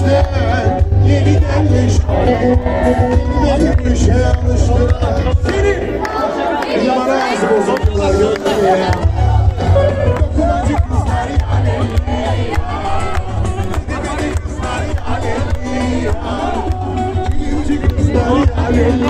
geçmişten yeniden geçmişten yeniden gülüşe alıştılar seni! Numara az bozuklar gördüm ya. Dokunacı kızlar yani. Altyazı M.K.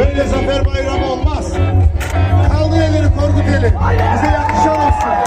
Böyle zafer bayramı olmaz. Kaldı elleri korkut eli. Bize yakışan olsun.